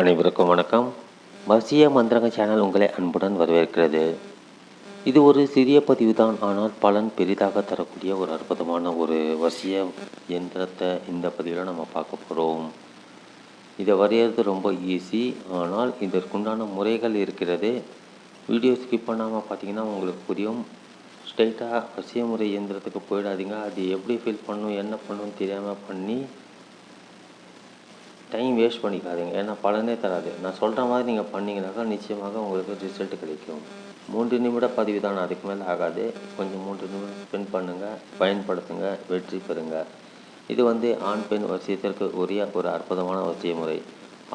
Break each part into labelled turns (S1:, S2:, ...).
S1: அனைவருக்கும் வணக்கம். வசிய மந்திரங்க சேனல் உங்களை அன்புடன் வரவேற்கிறது. இது ஒரு சிறிய பதிவு தான் ஆனால் பலன் பெரிதாக தரக்கூடிய ஒரு அற்புதமான ஒரு வசிய எந்திரத்தை இந்த பதிவில் நம்ம பார்க்க போகிறோம் இதை வரைகிறது ரொம்ப ஈஸி ஆனால் இதற்குண்டான முறைகள் இருக்கிறது. வீடியோ ஸ்கிப் பண்ணாமல் பார்த்தீங்கன்னா உங்களுக்கு புரியும். ஸ்ட்ரைட்டாக வசிய முறை இயந்திரத்துக்கு போயிடாதீங்க. அது எப்படி ஃபில் பண்ணும் என்ன பண்ணும் தெரியாமல் பண்ணி டைம் வேஸ்ட் பண்ணிக்காதீங்க. ஏன்னா பலனே தராது. நான் சொல்கிற மாதிரி நீங்கள் பண்ணிங்கனாக்கா நிச்சயமாக உங்களுக்கு ரிசல்ட் கிடைக்கும். மூன்று நிமிட பதிவு தான் அதுக்கு மேலே ஆகாது. கொஞ்சம் மூன்று நிமிடம் ஸ்பெண்ட் பண்ணுங்கள் பயன்படுத்துங்க வெற்றி பெறுங்க. இது வந்து ஆண் பெண் வசியத்திற்கு உரிய ஒரு அற்புதமான வசிய முறை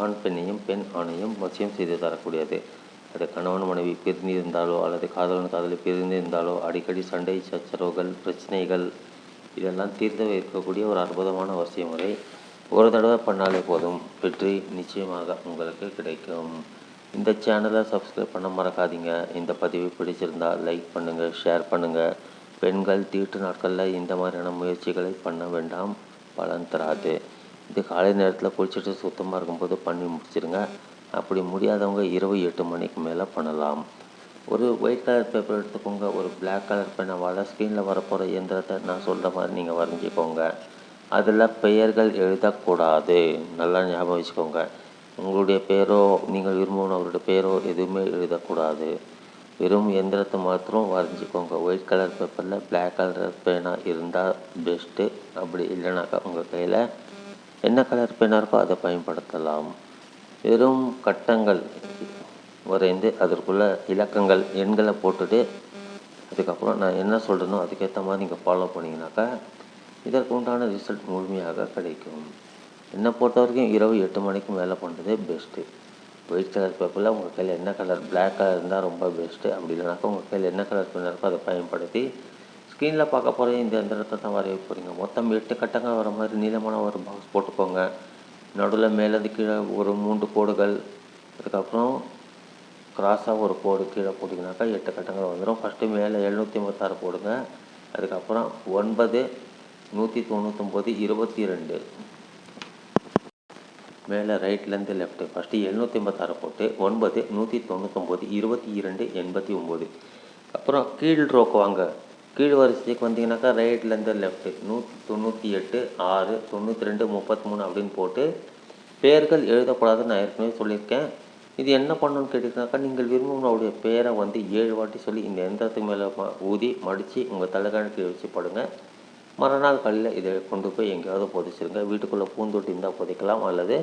S1: ஆண் பெண்ணையும் பெண் ஆணையும் வசியம் செய்து தரக்கூடியது. அது கணவன் மனைவி பிரிந்து இருந்தாலோ அல்லது காதலன் காதலி பிரிந்து இருந்தாலோ அடிக்கடி சண்டை சச்சரவுகள் பிரச்சனைகள் இதெல்லாம் தீர்த்து வைக்கக்கூடிய ஒரு அற்புதமான வசிய முறை ஒரு தடவை பண்ணாலே போதும். வெற்றி நிச்சயமாக உங்களுக்கு கிடைக்கும். இந்த சேனலை சப்ஸ்கிரைப் பண்ண மறக்காதீங்க. இந்த பதிவு பிடிச்சிருந்தால் லைக் பண்ணுங்கள் ஷேர் பண்ணுங்கள் பெண்கள் தீட்டு நாட்களில் இந்த மாதிரியான முயற்சிகளை பண்ண வேண்டாம். பலன் தராது. இது காலை நேரத்தில் குளிச்சுட்டு சுத்தமாக இருக்கும்போது பண்ணி முடிச்சிடுங்க அப்படி முடியாதவங்க இரவு எட்டு மணிக்கு மேலே பண்ணலாம். ஒரு ஒயிட் கலர் பேப்பர் எடுத்துக்கோங்க. ஒரு பிளாக் கலர் பெண்ணால் ஸ்க்ரீனில் வரப்போகிற இயந்திரத்தை நான் சொல்கிற மாதிரி நீங்கள் வரைஞ்சிக்கோங்க. அதில் பெயர்கள் எழுதக்கூடாது. நல்லா ஞாபகம் வச்சுக்கோங்க. உங்களுடைய பேரோ நீங்கள் விரும்பினவருடைய பேரோ எதுவுமே எழுதக்கூடாது. வெறும் எந்திரத்தை மாத்திரம் வரைஞ்சிக்கோங்க. ஒயிட் கலர் பேப்பரில் பிளாக் கலர் பேனா இருந்தால் பெஸ்ட்டு அப்படி இல்லைனாக்கா உங்கள் கையில் என்ன கலர் பேனா இருக்கோ அதை பயன்படுத்தலாம். வெறும் கட்டங்கள் வரைந்து அதற்குள்ள இலக்கங்கள் எண்களை போட்டுட்டு அதுக்கப்புறம் நான் என்ன சொல்கிறேனோ அதுக்கேற்ற மாதிரி நீங்கள் ஃபாலோ பண்ணிங்கனாக்கா இதற்கு உண்டான ரிசல்ட் முழுமையாக கிடைக்கும். என்னை பொறுத்த வரைக்கும் இரவு எட்டு மணிக்கு மேலே பண்ணுறதே பெஸ்ட்டு ஒயிட் கலர் பேப்பரில் உங்கள் கையில் என்ன கலர் பிளாக் கலர் இருந்தால் ரொம்ப பெஸ்ட்டு அப்படி இல்லைனாக்கா உங்கள் கையில் என்ன கலர் பெண் இருக்கோ அதை பயன்படுத்தி ஸ்க்ரீனில் பார்க்க போகிற இந்த எந்திரத்தை தான் வரைய போகிறீங்க மொத்தம் எட்டு கட்டங்கள் வர மாதிரி நீளமான ஒரு பாக்ஸ் போட்டுக்கோங்க. நடுவில் மேலேருந்து கீழே ஒரு மூன்று கோடுகள். அதுக்கப்புறம் கிராஸாக ஒரு கோடு கீழே போட்டிங்கனாக்கா எட்டு கட்டங்கள் வந்துடும் ஃபஸ்ட்டு மேலே எழுநூற்றி ஐம்பத்தாறு போடுங்க. அதுக்கப்புறம் ஒன்பது நூற்றி தொண்ணூத்தொம்பது இருபத்தி ரெண்டு மேலே ரைட்லேருந்து லெஃப்ட்டு ஃபஸ்ட்டு எழுநூற்றி ஐம்பத்தாறு போட்டு ஒன்பது நூற்றி தொண்ணூத்தொம்பது இருபத்தி இரண்டு எண்பத்தி ஒம்பது. அப்புறம் கீழ் ரோக்கு வாங்க. கீழ் வரிசைக்கு வந்தீங்கன்னாக்கா ரைட்லேருந்து லெஃப்ட்டு நூற்றி தொண்ணூற்றி எட்டு ஆறு தொண்ணூற்றி ரெண்டு முப்பத்தி மூணு அப்படின்னு போட்டு பெயர்கள் எழுதக்கூடாதுன்னு நான் ஏற்கனவே சொல்லியிருக்கேன். இது என்ன பண்ணணும்னு கேட்டிங்கனாக்கா நீங்கள் விரும்பும் பேரை வந்து ஏழு வாட்டி சொல்லி இந்த எந்திரத்துக்கு மேலே ஊதி மடித்து உங்கள் தலைகணக்கு வச்சு படுங்க. மறுநாள் காலையில் இதை கொண்டு போய் எங்கேயாவது புதைச்சிருங்க. வீட்டுக்குள்ளே பூந்தொட்டி இருந்தால் புதைக்கலாம். அல்லது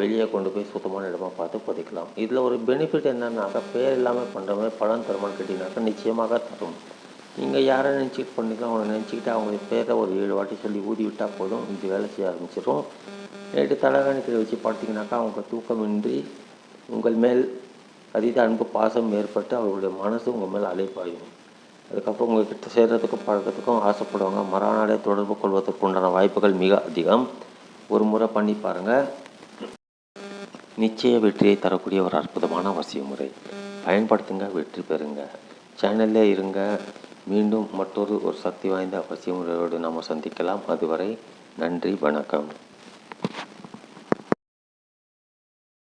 S1: வெளியே கொண்டு போய் சுத்தமான இடமா பார்த்து புதைக்கலாம். இதில் ஒரு பெனிஃபிட் என்னன்னாக்கா பேர் இல்லாமல் பண்ணுறவங்க பழம் பலன் தருமான்னு கேட்டிங்கனாக்கா நிச்சயமாக தரும். நீங்கள் யாரை நினச்சிக்கிட்டு பண்ணிக்கலாம் அவங்க நினச்சிக்கிட்டு அவங்க பேரை ஒரு ஏழு வாட்டி சொல்லி ஊதி விட்டால் போதும். இது வேலை செய்ய ஆரம்பிச்சிடும். நைட்டு தலைகாணிக்கிற வச்சு பார்த்தீங்கன்னாக்கா அவங்க தூக்கமின்றி உங்கள் மேல் அதீத அன்பு பாசம் ஏற்பட்டு அவருடைய மனசு உங்கள் மேல் அலைப்பாயும் அதுக்கப்புறம் உங்கள்கிட்ட சேர்கிறதுக்கும் பழக்கத்துக்கும் ஆசைப்படுவாங்க மறுநாளே தொடர்பு கொள்வதற்கு உண்டான வாய்ப்புகள் மிக அதிகம். ஒரு முறை பண்ணி பாருங்கள் நிச்சய வெற்றியை தரக்கூடிய ஒரு அற்புதமான அவசிய முறை பயன்படுத்துங்க வெற்றி பெறுங்க. சேனல்லே இருங்க. மீண்டும் மற்றொரு ஒரு சக்தி வாய்ந்த அவசிய முறையோடு நாம் சந்திக்கலாம். அதுவரை நன்றி வணக்கம்.